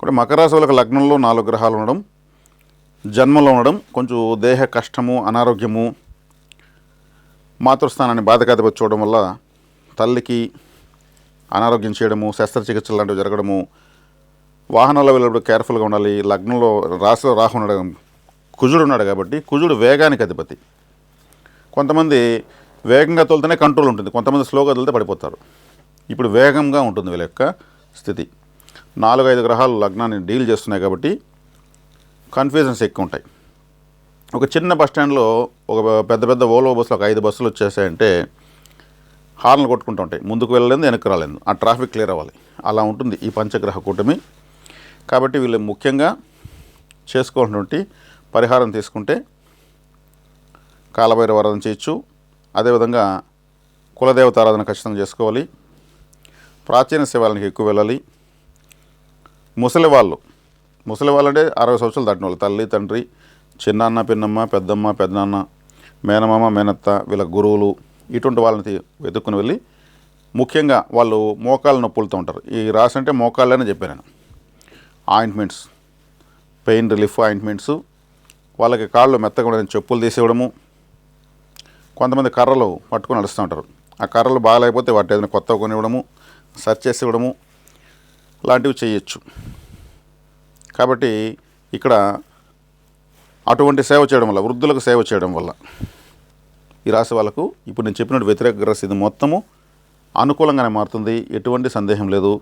కూడా మకర రాశి వాళ్ళకి లగ్నంలో నాలుగు గ్రహాలు ఉండడం జన్మలో ఉండడం కొంచెం దేహ కష్టము అనారోగ్యము మాతృస్థానాన్ని బాధకాధిపతి చూడడం వల్ల తల్లికి అనారోగ్యం చేయడము శస్త్రచికిత్సలు లాంటివి జరగడము వాహనాల్లో వెళ్ళినప్పుడు కేర్ఫుల్గా ఉండాలి లగ్నంలో రాశిలో రాహు ఉండడం కుజుడు ఉన్నాడు కాబట్టి కుజుడు వేగానికి అధిపతి. కొంతమంది వేగంగా తోలితేనే కంట్రోల్ ఉంటుంది కొంతమంది స్లోగా తోలితే పడిపోతారు. ఇప్పుడు వేగంగా ఉంటుంది వీళ్ళ యొక్క స్థితి. నాలుగు ఐదు గ్రహాలు లగ్నాన్ని డీల్ చేస్తున్నాయి కాబట్టి కన్ఫ్యూజన్స్ ఎక్కువ ఉంటాయి ఒక చిన్న బస్ స్టాండ్లో ఒక పెద్ద పెద్ద ఓలో బస్సులు ఒక ఐదు బస్సులు వచ్చేసాయంటే హార్న్లు కొట్టుకుంటూ ఉంటాయి. ముందుకు వెళ్ళలేదు వెనక్కి రాలేదు. ఆ ట్రాఫిక్ క్లియర్ అవ్వాలి. అలా ఉంటుంది ఈ పంచగ్రహ కూటమి. కాబట్టి వీళ్ళు ముఖ్యంగా చేసుకోవాల్సినటువంటి పరిహారం తీసుకుంటే కాలభైరవ ఆరాధన చేయొచ్చు. అదేవిధంగా కులదేవత ఆరాధన ఖచ్చితంగా చేసుకోవాలి. ప్రాచీన శివాలయానికి ఎక్కువ వెళ్ళాలి. ముసలి వాళ్ళు ముసలి వాళ్ళు అంటే అరవై సంవత్సరాలు దాటిన వాళ్ళు. తల్లి తండ్రి చిన్నాన్న పిన్నమ్మ పెద్దమ్మ పెద్దనాన్న మేనమామ మేనత్త వీళ్ళ గురువులు ఇటువంటి వాళ్ళని వెతుక్కుని వెళ్ళి ముఖ్యంగా వాళ్ళు మోకాళ్ళ నొప్పులతో ఉంటారు. ఈ రాసి అంటే మోకాళ్ళనే చెప్పాను నేను. ఆయింట్మెంట్స్ పెయిన్ రిలీఫ్ ఆయింట్మెంట్స్ వాళ్ళకి కాళ్ళు మెత్తగా చెప్పులు తీసేయడము. కొంతమంది కర్రలు పట్టుకొని నడుస్తూ ఉంటారు. ఆ కర్రలు బాగాలేకపోతే వాటి ఏదైనా కొత్తగా కొనివ్వడము సర్చ్ చేసి ఇవ్వడము లాంటివి చేయొచ్చు. కాబట్టి ఇక్కడ అటువంటి సేవ చేయడం వల్ల వృద్ధులకు సేవ చేయడం వల్ల ఈ రాశి వాళ్ళకు ఇప్పుడు నేను చెప్పినట్టు వ్యతిరేక గ్రహ ఇది మొత్తము అనుకూలంగానే మారుతుంది. ఎటువంటి సందేహం లేదు.